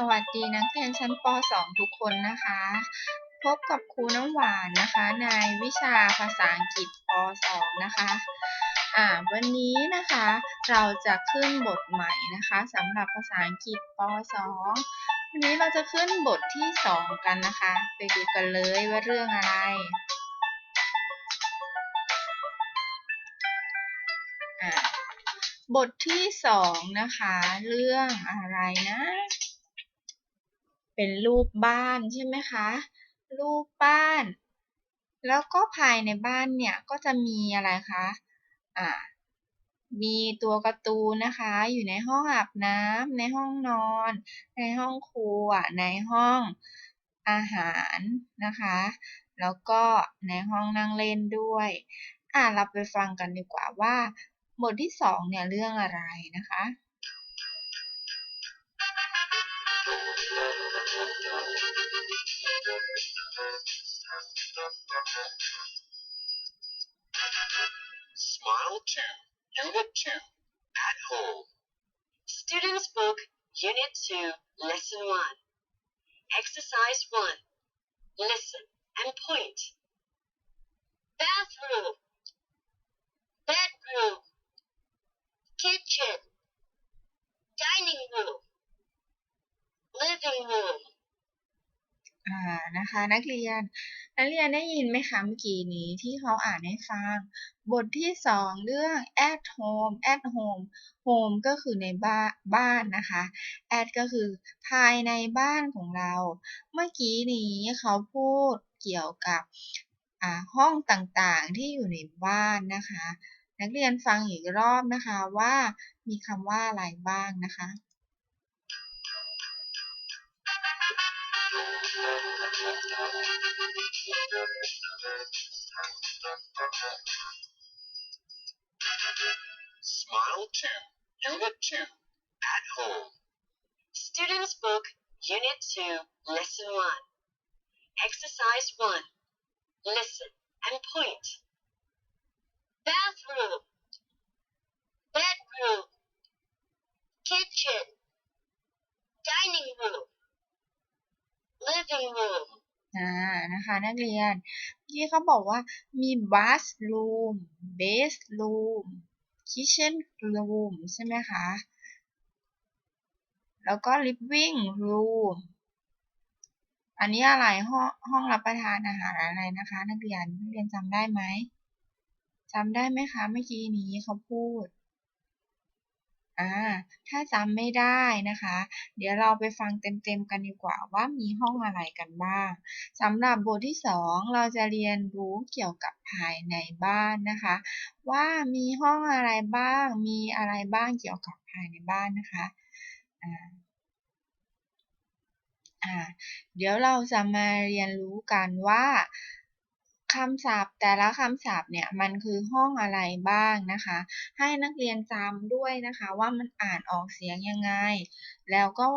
สวัสดีนักเรียนชั้นป .2 ทุกคนนะคะ พบกับครูน้ำหวานนะคะ ในวิชาภาษาอังกฤษป .2 นะคะอ่าวันนี้นะคะเราจะขึ้นบทใหม่นะคะสำหรับภาษาอังกฤษป .2 วันนี้เราจะขึ้นบทที่ 2 กันนะคะ ไปดูกันเลยว่าเรื่องอะไรบทที่2นะคะ เรื่องอะไรนะ เป็นรูปบ้านใช่ไหมคะ รูปบ้าน แล้วก็ภายในบ้านเนี่ยก็จะมีอะไรคะ อ่า มีตัวการ์ตูนนะคะ อยู่ในห้องอาบน้ำในห้องนอน ในห้องครัว ในห้องอาหารนะคะ แล้วก็ในห้องนั่งเล่นด้วย อ่าเราไปฟังกันดีกว่าว่า บทที่สองเนี่ยเรื่องอะไรนะคะ 2, at home. Students Book, Unit 2, Lesson 1. Exercise 1. Listen and point. Bathroom, bedroom, kitchen, dining room, living room. อ่านะคะนักเรียน นักเรียนได้ยินไหมคะเมื่อกี้นี้ที่เขาอ่านให้ฟัง บทที่สองเรื่อง at home at home home ก็คือในบ้านบ้านนะคะ at ก็คือภายในบ้านของเรา เมื่อกี้นี้เขาพูดเกี่ยวกับห้องต่างๆที่อยู่ในบ้านนะคะ นักเรียนฟังอีกรอบนะคะว่ามีคำว่าอะไรบ้างนะคะ Smile 2, Unit 2, at home. Students Book, Unit 2, Lesson 1. Exercise 1. Listen and point. Bathroom, bedroom, kitchen, dining room, living room. ่านะคะนักเรียนเมื่อกี้เขาบอกว่ามี bathroom bedroom kitchen room ใช่ไหมคะ แล้วก็ living room อันนี้อะไรห้องห้องรับประทานอาหารอะไรนะคะ นักเรียนนักเรียนจำได้ไหมจำได้ไหมคะ เมื่อกี้นี้เขาพูด อ่าถ้าจำไม่ได้นะคะ เดี๋ยวเราไปฟังเต็มๆกันดีกว่าว่ามีห้องอะไรกันบ้างสำหรับบทที่สองเราจะเรียนรู้เกี่ยวกับภายในบ้านนะคะ ว่ามีห้องอะไรบ้าง มีอะไรบ้างเกี่ยวกับภายในบ้านนะคะอ่าอ่าเดี๋ยวเราจะมาเรียนรู้กันว่า คำศัพท์ แต่ละคำศัพท์เนี่ยมันคือห้องอะไรบ้างนะคะ ให้นักเรียนจำด้วยนะคะว่ามันอ่านออกเสียงยังไง แล้วก็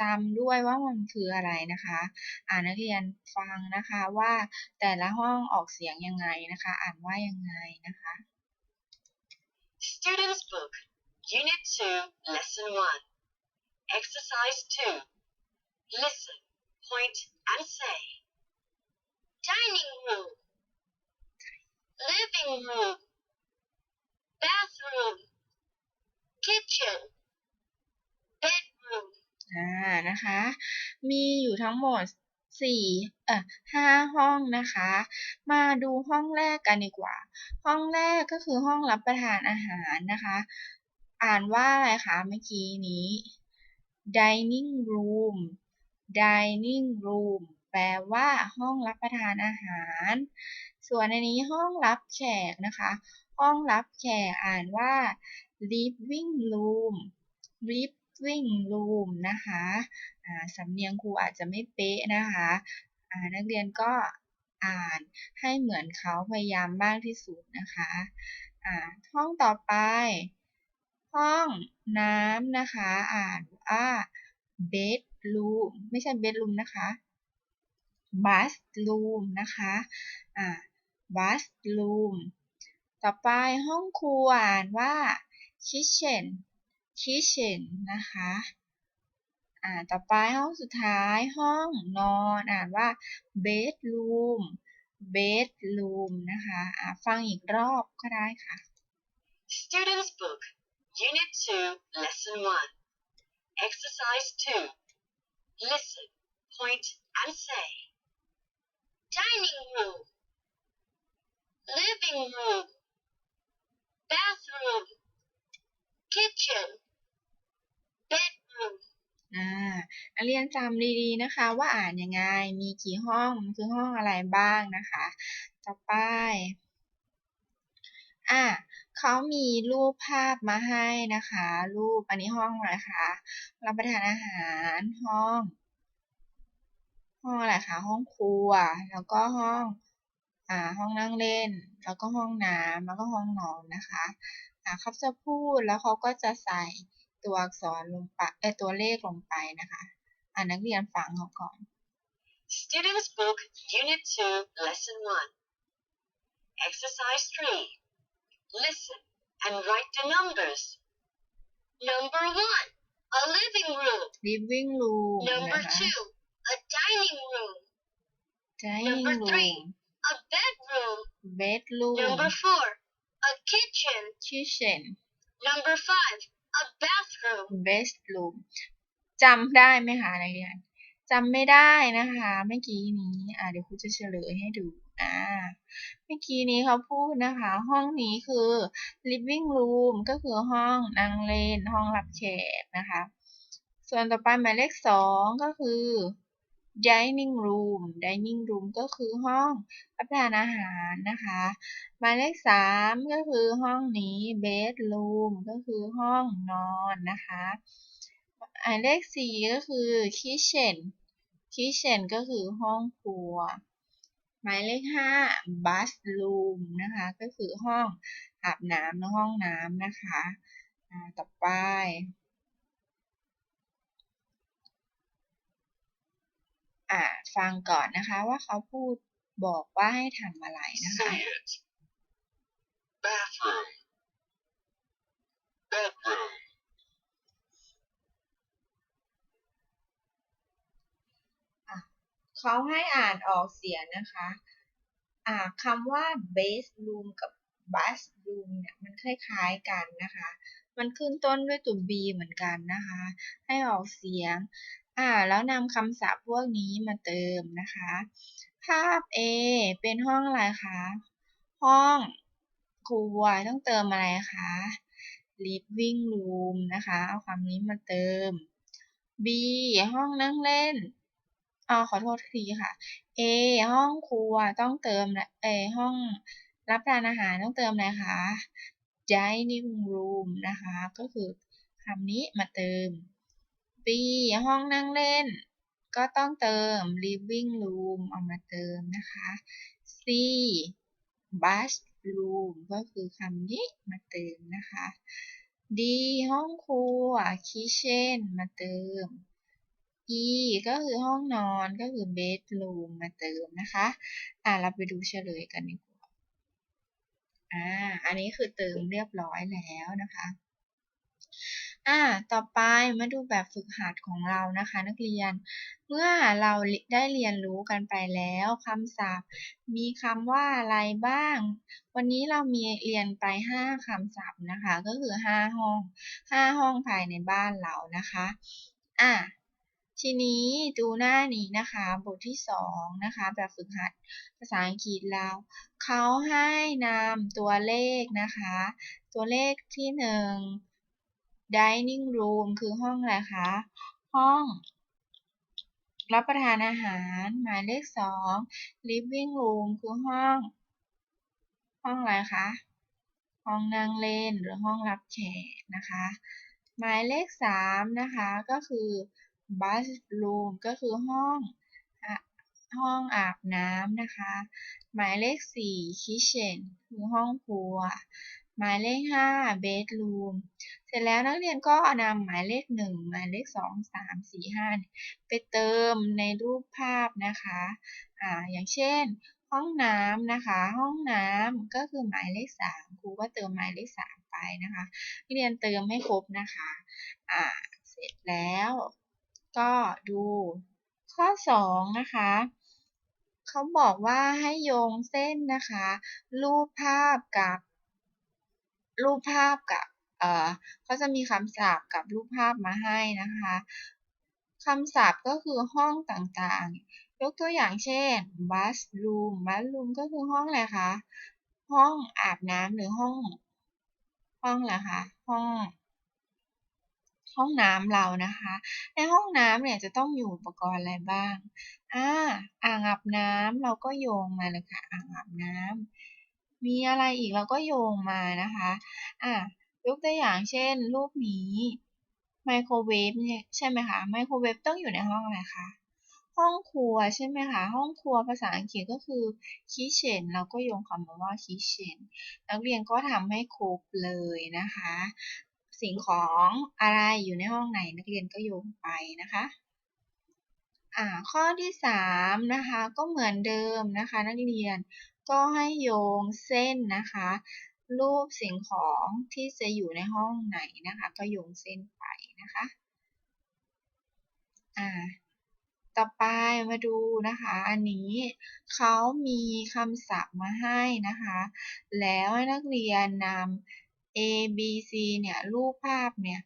จำด้วยว่ามันคืออะไรนะคะ อ่านนักเรียนฟังนะคะว่าแต่ละห้องออกเสียงยังไงนะคะ อ่านว่ายังไงนะคะ Students Book, Unit 2, Lesson 1. Exercise 2. Listen, point, and say. Dining room, living room, bathroom, kitchen, bedroom. อ่านะคะ มีอยู่ทั้งหมดสี่เอ่อห้าห้องนะคะ มาดูห้องแรกกันดีกว่า ห้องแรกก็คือห้องรับประทานอาหารนะคะ อ่านว่าอะไรคะเมื่อกี้นี้ dining room dining room แปลว่าห้องรับประทานอาหาร ส่วนในนี้ห้องรับแขกนะคะ ห้องรับแขกอ่านว่า living room living room นะคะสำเนียงครูอาจจะไม่เป๊ะนะคะนักเรียนก็อ่านให้เหมือนเขาพยายามมากที่สุดนะคะห้องต่อไป ห้องน้ำนะคะ อ่านว่า bedroom ไม่ใช่ bedroom นะคะ bathroom นะคะ อ่า bathroom ต่อไปห้องครัวอ่านว่า kitchen kitchen นะคะ อ่า ต่อไปห้องสุดท้ายห้องนอนอ่านว่า bedroom bedroom นะคะ อ่า ฟังอีกรอบก็ได้ค่ะ Students Book, Unit 2, Lesson 1. Exercise 2. Listen, point, and say. Dining room, living room, bathroom, kitchen, bedroom. อ่านักเรียนจำดีๆนะคะ ว่าอ่านยังไง มีกี่ห้องมันคือห้องอะไรบ้างนะคะ ต่อไป อ่าเขามีรูปภาพมาให้นะคะ รูปอันนี้ห้องอะไรคะรับประทานอาหารห้อง ห้องอะไรคะห้องครัว แล้วก็ห้อง ห้องนั่งเล่น แล้วก็ห้องน้ำแล้วก็ห้องนอนนะคะเขาจะพูดแล้วเขาก็จะใส่ตัวอักษรลงไปตัวเลขลงไปนะคะอ่านนักเรียนฟังเขาก่อน Students Book Unit 2 Lesson 1 Exercise 3 Listen and write the numbers Number 1 A living room Living room Number 2 A dining room Dining Number 3 A bedroom. bedroom Number 4, a kitchen. kitchen Number 5, a bathroom. bedroom จำได้ไหมคะนักเรียนจำไม่ได้นะคะเมื่อกี้นี้ อ่าเดี๋ยวครูจะเฉลยให้ดู อ่า เมื่อกี้นี้เขาพูดนะคะ ห้องนี้คือ living room ก็คือห้องนั่งเล่นห้องรับแขกนะคะ ส่วนต่อไปหมายเลขสองก็คือ dining room dining room ก็คือห้องรับประทานอาหารนะคะหมายเลขสามก็คือห้องนี้ bedroom ก็คือห้องนอนนะคะหมายเลขสี่ก็คือ kitchen kitchen ก็คือห้องครัว หมายเลขห้า bathroom นะคะ ก็คือห้องอาบน้ำในห้องน้ำนะคะ ต่อไป อ่าฟังก่อนนะคะว่าเขาพูดบอกว่าให้ทำอะไรนะคะ Say it. Bathroom. Bedroom. เขาให้อ่านออกเสียงนะคะอ่าคำว่า bedroom กับ bathroom เนี่ยมันคล้ายๆกันนะคะ มันขึ้นต้นด้วยตัว b เหมือนกันนะคะ ให้ออกเสียง อ่า แล้วนำคำศัพท์พวกนี้มาเติมนะคะ ภาพ A เป็นห้องอะไรคะ ห้องครัวต้องเติมอะไรคะ living room นะคะ เอาคำนี้มาเติม B ห้องนั่งเล่นอ๋อขอโทษทีค่ะ A ห้องครัวต้องเติมนะเออห้องรับประทานอาหารต้องเติมอะไรคะ dining room นะคะ ก็คือคำนี้มาเติม B ห้องนั่งเล่น ก็ต้องเติม living room เอามาเติมนะคะ C bathroom ก็คือคำนี้มาเติมนะคะ D ห้องครัว kitchen มาเติม E ก็คือห้องนอนก็คือ bedroom มาเติมนะคะ อ่าเราไปดูเฉลยกันดีกว่า อ่า อันนี้คือเติมเรียบร้อยแล้วนะคะ อ่า ต่อไปมาดูแบบฝึกหัดของเรานะคะ นักเรียน เมื่อเราได้เรียนรู้กันไปแล้วคำศัพท์ มีคำว่าอะไรบ้าง วันนี้เรามีเรียนไป 5คำศัพท์นะคะ ก็คือ 5 ห้อง 5 ห้องภายในบ้านเรานะคะ อะทีนี้ดูหน้านี้นะคะ บทที่สองนะคะ แบบฝึกหัดภาษาอังกฤษเราเขาให้นำตัวเลขนะคะ ตัวเลขที่หนึ่ง dining room คือห้องอะไรคะ ห้องรับประทานอาหารหมายเลขสอง living room คือห้อง ห้องอะไรคะ ห้องนั่งเล่นหรือห้องรับแขกนะคะ หมายเลขสามนะคะก็คือ bathroom ก็คือห้อง ห้องอาบน้ำนะคะ หมายเลขสี่ kitchen คือห้องครัว หมายเลขห้า bedroom เสร็จแล้วนักเรียนก็นำหมายเลขหนึ่งหมายเลขสองสามสี่ห้าไปเติมในรูปภาพนะคะอ่าอย่างเช่น ห้องน้ำนะคะ ห้องน้ำก็คือหมายเลขสามครูก็เติมหมายเลขสามไปนะคะ เรียนเติมให้ครบนะคะอ่าเสร็จแล้วก็ดูข้อสองนะคะ เขาบอกว่าให้โยงเส้นนะคะ รูปภาพกับ รูปภาพกับ เอ่อเขาจะมีคำศัพท์กับรูปภาพมาให้นะคะคำศัพท์ก็คือห้องต่างๆ ยกตัวอย่างเช่น bathroom bathroom ก็คือห้องอะไรคะ ห้องอาบน้ำหรือห้อง ห้องอะไรคะ ห้อง ห้องน้ำเรานะคะ ในห้องน้ำเนี่ยจะต้องมีอุปกรณ์อะไรบ้าง อ่า อาบน้ำเราก็โยงมาเลยค่ะอ่างอาบน้ำมีอะไรอีกเราก็โยงมานะคะอ่ายกตัวอย่างเช่น รูปนี้ไมโครเวฟเนี่ยใช่ไหมคะไมโครเวฟต้องอยู่ในห้องอะไรคะห้องครัวใช่ไหมคะห้องครัวภาษาอังกฤษก็คือ kitchen เราก็โยงคำว่า kitchen นักเรียนก็ทำให้ครบเลยนะคะ สิ่งของอะไรอยู่ในห้องไหนนักเรียนก็โยงไปนะคะ ข้อที่สามนะคะ ก็เหมือนเดิมนะคะ นักเรียนก็ให้โยงเส้นนะคะ รูปสิ่งของที่จะอยู่ในห้องไหนนะคะ ก็โยงเส้นไปนะคะอ่าต่อไปมาดูนะคะ อันนี้เขามีคำศัพท์มาให้นะคะ แล้วนักเรียนนำ A B C เนี่ยรูปภาพเนี่ย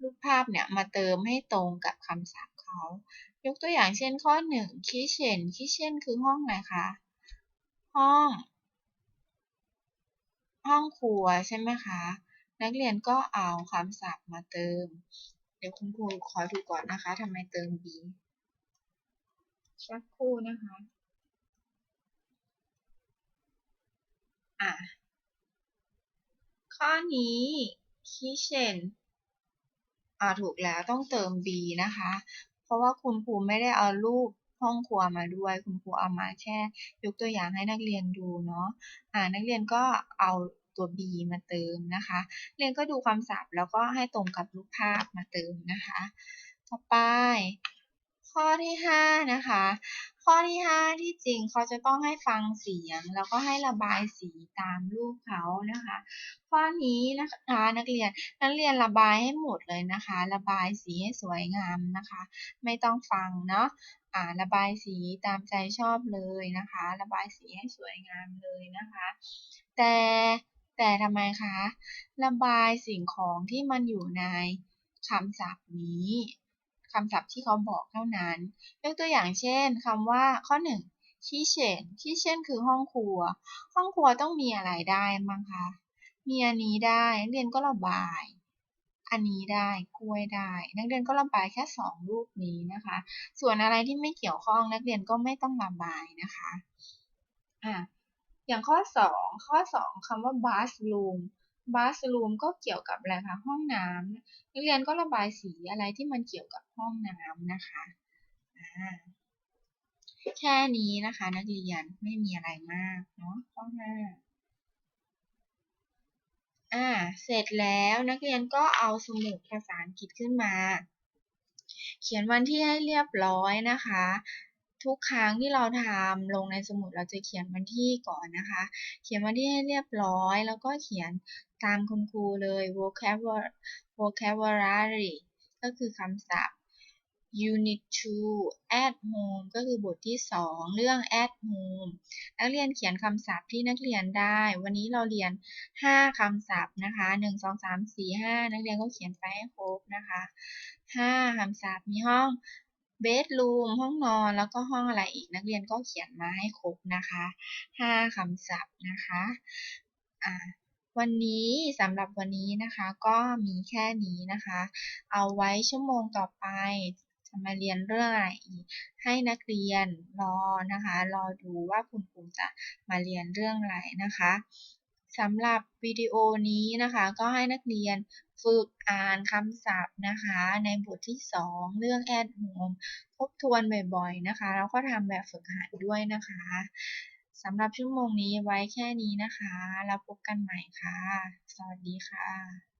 รูปภาพเนี่ยมาเติมให้ตรงกับคำศัพท์ เขา ยกตัวอย่างเช่นข้อหนึ่ง kitchen kitchen คือห้องอะไรคะ ห้อง ห้องครัวใช่ไหมคะ นักเรียนก็เอาคำศัพท์มาเติม เดี๋ยวคุณครูขอดูก่อนนะคะทำไมเติม B สักครู่นะคะ อะ ข้อนี้ kitchen อ่าถูกแล้วต้องเติม B นะคะ ราะว่าคุณครูไม่ได้เอารูปห้องครัวมาด้วย คุณครูเอามาแค่ ยกตัวอย่างให้นักเรียนดูเนาะอ่านักเรียนก็เอาตัว B มาเติมนะคะ เรียนก็ดูคำศัพท์แล้วก็ให้ตรงกับรูปภาพมาเติมนะคะ ต่อไป ข้อที่ห้านะคะ ข้อที่ห้าที่จริงเขาจะต้องให้ฟังเสียง แล้วก็ให้ระบายสีตามรูปเขานะคะ ข้อนี้นะคะนักเรียนนักเรียนระบายให้หมดเลยนะคะ ระบายสีให้สวยงามนะคะ ไม่ต้องฟังเนาะอ่าระบายสีตามใจชอบเลยนะคะ ระบายสีให้สวยงามเลยนะคะ แต่แต่ทำไมคะ ระบายสิ่งของที่มันอยู่ในคำศัพท์นี้ คำศัพท์ที่เขาบอกเท่านั้น ยกตัวอย่างเช่นคำว่าข้อหนึ่ง kitchen kitchen คือห้องครัว ห้องครัวต้องมีอะไรได้บ้งคะ มีอันนี้ได้นักเรียนก็ระบาย อันนี้ได้กล้วยได้ นักเรียนก็ระบายแค่สองรูปนี้นะคะ ส่วนอะไรที่ไม่เกี่ยวข้องนักเรียนก็ไม่ต้องระบายนะคะอะอย่างข้อสองข้อสองคำว่า bathroom bathroom ก็เกี่ยวกับอะไรคะห้องน้ำนักเรียนก็ระบายสีอะไรที่มันเกี่ยวกับห้องน้ำนะคะอ่าแค่นี้นะคะ นักเรียนไม่มีอะไรมากเนาะข้อห้าอ่า เสร็จแล้วนักเรียนก็เอาสมุดภาษาอังกฤษขึ้นมา เขียนวันที่ให้เรียบร้อยนะคะ ทุกครั้งที่เราทำลงในสมุดเราจะเขียนวันที่ก่อนนะคะ เขียนวันที่ให้เรียบร้อย แล้วก็เขียนตามคุณครูเลย vocabulary ก็คือคำศัพท์ unit 2 at home ก็คือบทที่ 2 เรื่อง at home นักเรียนเขียนคำศัพท์ที่นักเรียนได้ วันนี้เราเรียน 5คำศัพท์นะคะ 1 2 3 4 5 นักเรียนก็เขียนไปให้ครบนะคะ 5คำศัพท์มีห้อง bedroom ห้องนอนแล้วก็ห้องอะไรอีกนักเรียนก็เขียนมาให้ครบนะคะ5คำศัพท์นะคะอ่าวันนี้สำหรับวันนี้นะคะก็มีแค่นี้นะคะ เอาไว้ชั่วโมงต่อไปจะมาเรียนเรื่องอะไรอีกให้นักเรียนรอนะคะ รอดูว่าคุณครูจะมาเรียนเรื่องอะไรนะคะ สำหรับวิดีโอนี้นะคะก็ให้นักเรียนฝึกอ่านคำศัพท์นะคะ ในบทที่ 2 เรื่องแอดโฮมทบทวนบ่อยๆนะคะ แล้วก็ทำแบบฝึกหัดด้วยนะคะสำหรับชั่วโมงนี้ไว้แค่นี้นะคะ แล้วพบกันใหม่ค่ะ สวัสดีค่ะ